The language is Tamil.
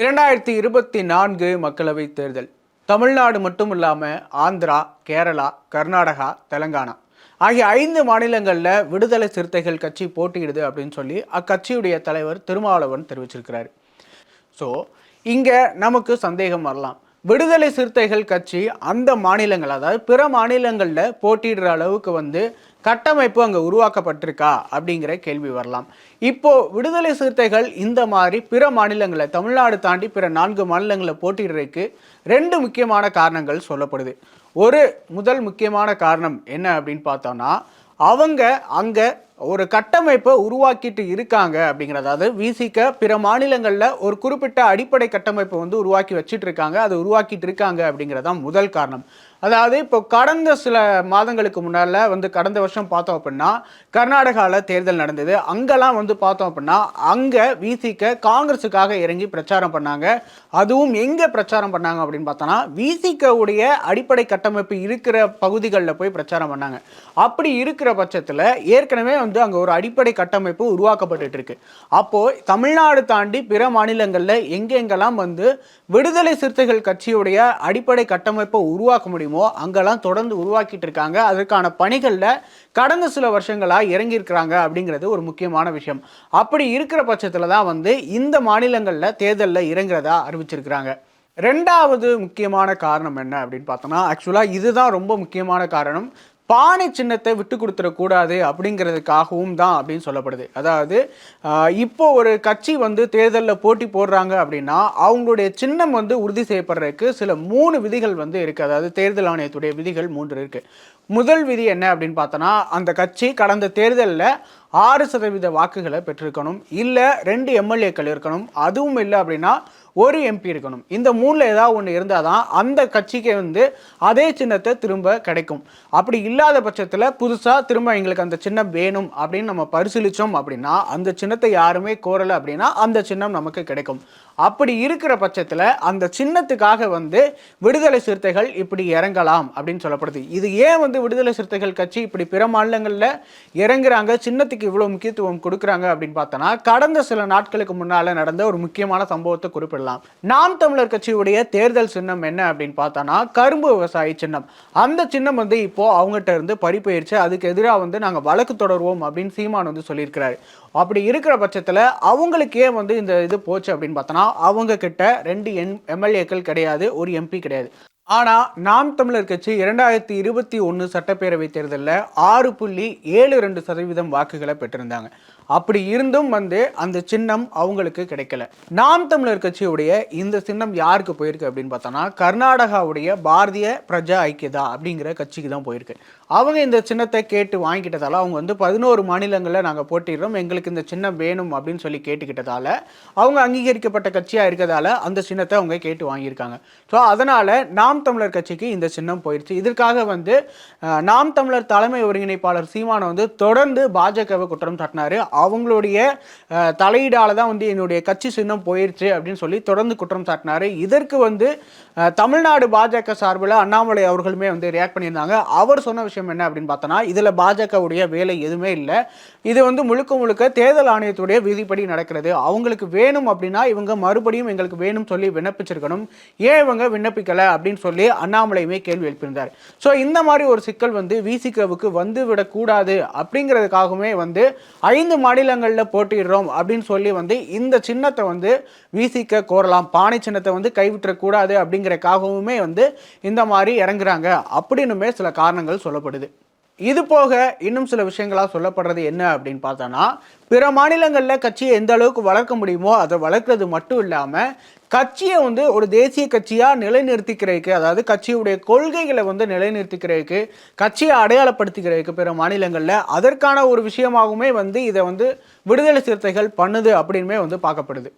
இரண்டாயிரத்தி இருபத்தி நான்கு மக்களவை தேர்தல். தமிழ்நாடு மட்டும் இல்லாமல் ஆந்திரா கேரளா கர்நாடகா தெலங்கானா. ஆகிய ஐந்து மாநிலங்களில் விடுதலை சிறுத்தைகள் கட்சி போட்டியிடுது அப்படின்னு சொல்லி அக்கட்சியுடைய தலைவர் திருமாவளவன் தெரிவிச்சிருக்கிறாரு. ஸோ இங்கே நமக்கு சந்தேகம் வரலாம். விடுதலை சிறுத்தைகள் கட்சி அந்த மாநிலங்கள் அதாவது பிற மாநிலங்களில் போட்டியிடுற அளவுக்கு வந்து கட்டமைப்பு அங்கே உருவாக்கப்பட்டிருக்கா அப்படிங்கிற கேள்வி வரலாம். இப்போது விடுதலை சிறுத்தைகள் இந்த மாதிரி பிற மாநிலங்களை தமிழ்நாடு தாண்டி பிற நான்கு மாநிலங்களில் போட்டியிடுறதுக்கு ரெண்டு முக்கியமான காரணங்கள் சொல்லப்படுது. ஒரு முதல் முக்கியமான காரணம் என்ன அப்படின்னு பார்த்தோன்னா அவங்க அங்கே ஒரு கட்டமைப்பை உருவாக்கிட்டு இருக்காங்க அப்படிங்கிறது. அதாவது விசிக்க பிற மாநிலங்களில் ஒரு குறிப்பிட்ட அடிப்படை கட்டமைப்பை வந்து உருவாக்கி வச்சிட்டு இருக்காங்க. அதை உருவாக்கிட்டு இருக்காங்க அப்படிங்கிறது தான் முதல் காரணம். அதாவது இப்போ கடந்த சில மாதங்களுக்கு முன்னால் வந்து கடந்த வருஷம் பார்த்தோம் அப்படின்னா கர்நாடகாவில் தேர்தல் நடந்தது. அங்கெல்லாம் வந்து பார்த்தோம் அப்படின்னா அங்கே விசிக்க காங்கிரஸுக்காக இறங்கி பிரச்சாரம் பண்ணாங்க. அதுவும் எங்கே பிரச்சாரம் பண்ணாங்க அப்படின்னு பார்த்தோன்னா விசிக்கவுடைய அடிப்படை கட்டமைப்பு இருக்கிற பகுதிகளில் போய் பிரச்சாரம் பண்ணாங்க. அப்படி இருக்கிற பட்சத்தில் ஏற்கனவே வந்து அங்கே ஒரு அடிப்படை கட்டமைப்பு உருவாக்கப்பட்டுட்டு இருக்கு அப்போது தமிழ்நாடு தாண்டி பிற மாநிலங்களில் எங்கெங்கெல்லாம் வந்து விடுதலை சிறுத்தைகள் கட்சியுடைய அடிப்படை கட்டமைப்பை உருவாக்க முடியும் அங்கெல்லாம் தொடர்ந்து உருவாக்கிட்டு இருக்காங்க. அதற்கான பணிகளில் கடந்த சில வருஷங்களாக இறங்கியிருக்கிறாங்க அப்படிங்கிறது ஒரு முக்கியமான விஷயம். அப்படி இருக்கிற பட்சத்தில் தான் வந்து இந்த மாநிலங்களில் தேர்தலில் இறங்குறதா அறிவிச்சிருக்கிறாங்க. ரெண்டாவது முக்கியமான காரணம் என்ன அப்படின்னு பார்த்தோம்னா ஆக்சுவலாக இதுதான் ரொம்ப முக்கியமான காரணம். பானை சின்னத்தை விட்டு கொடுத்துடக்கூடாது அப்படிங்கிறதுக்காகவும் தான் அப்படின்னு சொல்லப்படுது. அதாவது இப்போ ஒரு கட்சி வந்து தேர்தலில் போட்டி போடுறாங்க அப்படின்னா அவங்களுடைய சின்னம் வந்து உறுதி செய்யப்படுறதுக்கு சில மூணு விதிகள் வந்து இருக்குது அதாவது தேர்தல் ஆணையத்துடைய விதிகள் மூன்று இருக்குது முதல் விதி என்ன அப்படின்னு பார்த்தோன்னா அந்த கட்சி கடந்த தேர்தலில் ஆறு சதவீத வாக்குகளை பெற்றிருக்கணும். இல்லை ரெண்டு எம்எல்ஏக்கள் இருக்கணும். அதுவும் இல்லை அப்படின்னா ஒரு எம்பி இருக்கணும். இந்த மூணில் ஏதாவது ஒன்று இருந்தால் தான் அந்த கட்சிக்கு வந்து அதே சின்னத்தை திரும்ப கிடைக்கும். அப்படி இல்லாத பட்சத்தில் புதுசாக திரும்ப எங்களுக்கு அந்த சின்னம் வேணும் அப்படின்னு நம்ம பரிசீலித்தோம் அப்படின்னா அந்த சின்னத்தை யாருமே கோரலை அப்படின்னா அந்த சின்னம் நமக்கு கிடைக்கும். அப்படி இருக்கிற பட்சத்தில் அந்த சின்னத்துக்காக வந்து விடுதலை சிறுத்தைகள் இப்படி இறங்கலாம் அப்படின்னு சொல்லப்படுது. இது ஏன் வந்து விடுதலை சிறுத்தைகள் கட்சி இப்படி பிற மாநிலங்களில் இறங்குறாங்க? சின்னத்துக்கு இவ்வளோ முக்கியத்துவம் கொடுக்குறாங்க அப்படின்னு பார்த்தோன்னா கடந்த சில நாட்களுக்கு முன்னால் நடந்த ஒரு முக்கியமான சம்பவத்தை குறிப்பிடலாம். நாம் தமிழர் கட்சியுடைய தேர்தல் சின்னம் என்ன அப்படின்னு பார்த்தோன்னா கரும்பு விவசாயி சின்னம். அந்த சின்னம் வந்து இப்போ அவங்ககிட்ட இருந்து பறிப்பயிற்சி அதுக்கு எதிராக வந்து நாங்கள் வழக்கு தொடருவோம் அப்படின்னு சீமான் வந்து சொல்லியிருக்கிறாரு. அப்படி இருக்கிற பட்சத்தில் அவங்களுக்கே வந்து இந்த இது போச்சு அப்படின்னு பார்த்தோன்னா அவங்க கிட்ட ரெண்டு எம் எம்எல்ஏக்கள் கிடையாது ஒரு எம்பி கிடையாது. ஆனால் நாம் தமிழர் கட்சி இரண்டாயிரத்தி இருபத்தி ஒன்று சட்டப்பேரவை தேர்தலில் ஆறு புள்ளி ஏழு ரெண்டு சதவீதம் வாக்குகளை பெற்றிருந்தாங்க. அப்படி இருந்தும் வந்து அந்த சின்னம் அவங்களுக்கு கிடைக்கல. நாம் தமிழர் கட்சியுடைய இந்த சின்னம் யாருக்கு போயிருக்கு அப்படின்னு பார்த்தோன்னா கர்நாடகாவுடைய பாரதிய பிரஜா ஐக்கியதா அப்படிங்கிற கட்சிக்கு தான் போயிருக்கு. அவங்க இந்த சின்னத்தை கேட்டு வாங்கிக்கிட்டதால அவங்க வந்து பதினோரு மாநிலங்களில் நாங்கள் போட்டிடுறோம் எங்களுக்கு இந்த சின்னம் வேணும் அப்படின்னு சொல்லி கேட்டுக்கிட்டதால அவங்க அங்கீகரிக்கப்பட்ட கட்சியாக இருக்கிறதால அந்த சின்னத்தை அவங்க கேட்டு வாங்கியிருக்காங்க. ஸோ அதனால் நாம் தமிழர் கட்சிக்கு இந்த சின்னம் போயிடுச்சு இதற்காக வந்து நாம் தமிழர் தலைமை ஒருங்கிணைப்பாளர் சீமானை வந்து தொடர்ந்து பாஜகவை குற்றம் சாட்டினார். அவங்களுடைய தலையீடால் தான் வந்து என்னுடைய கட்சி சின்னம் போயிடுச்சு அப்படின்னு சொல்லி தொடர்ந்து குற்றம் சாட்டினாரு. இதற்கு வந்து தமிழ்நாடு பாஜக சார்பில் அண்ணாமலை அவர்களுமே வந்து ரியாக்ட் பண்ணியிருந்தாங்க. அவர் சொன்ன விஷயம் என்ன அப்படின்னு பார்த்தோன்னா இதில் பாஜகவுடைய வேலை எதுவுமே இல்லை. இது வந்து முழுக்க முழுக்க தேர்தல் ஆணையத்துடைய விதிப்படி நடக்கிறது. அவங்களுக்கு வேணும் அப்படின்னா இவங்க மறுபடியும் எங்களுக்கு வேணும் சொல்லி விண்ணப்பிச்சிருக்கணும். ஏன் இவங்க விண்ணப்பிக்கலை அப்படின்னு சொல்லி அண்ணாமலையுமே கேள்வி எழுப்பியிருந்தார். ஸோ இந்த மாதிரி ஒரு சிக்கல் வந்து விசிகவுக்கு வந்து விடக்கூடாது அப்படிங்கிறதுக்காகவுமே வந்து ஐந்து மாநிலங்களில் போட்டிடுறோம் அப்படின்னு சொல்லி வந்து இந்த சின்னத்தை வந்து விசிக்க கோரலாம். பானை சின்னத்தை வந்து கைவிட்டக்கூடாது அப்படிங்கிறக்காகவுமே வந்து இந்த மாதிரி இறங்குறாங்க அப்படின்னுமே சில காரணங்கள் சொல்லப்படுது. இது போக இன்னும் சில விஷயங்களா சொல்லப்படுறது என்ன அப்படின்னு பார்த்தோன்னா பிற மாநிலங்களில் கட்சியை எந்த அளவுக்கு வளர்க்க முடியுமோ அதை வளர்க்குறது மட்டும் இல்லாமல் கட்சியை வந்து ஒரு தேசிய கட்சியாக நிலைநிறுத்திக்கிறதுக்கு அதாவது கட்சியுடைய கொள்கைகளை வந்து நிலைநிறுத்திக்கிறதுக்கு கட்சியை அடையாளப்படுத்திக்கிறதுக்கு பிற மாநிலங்களில் அதற்கான ஒரு விஷயமாகவுமே வந்து இதை வந்து விடுதலை சிறுத்தைகள் பண்ணுது அப்படின்மே வந்து பார்க்கப்படுது.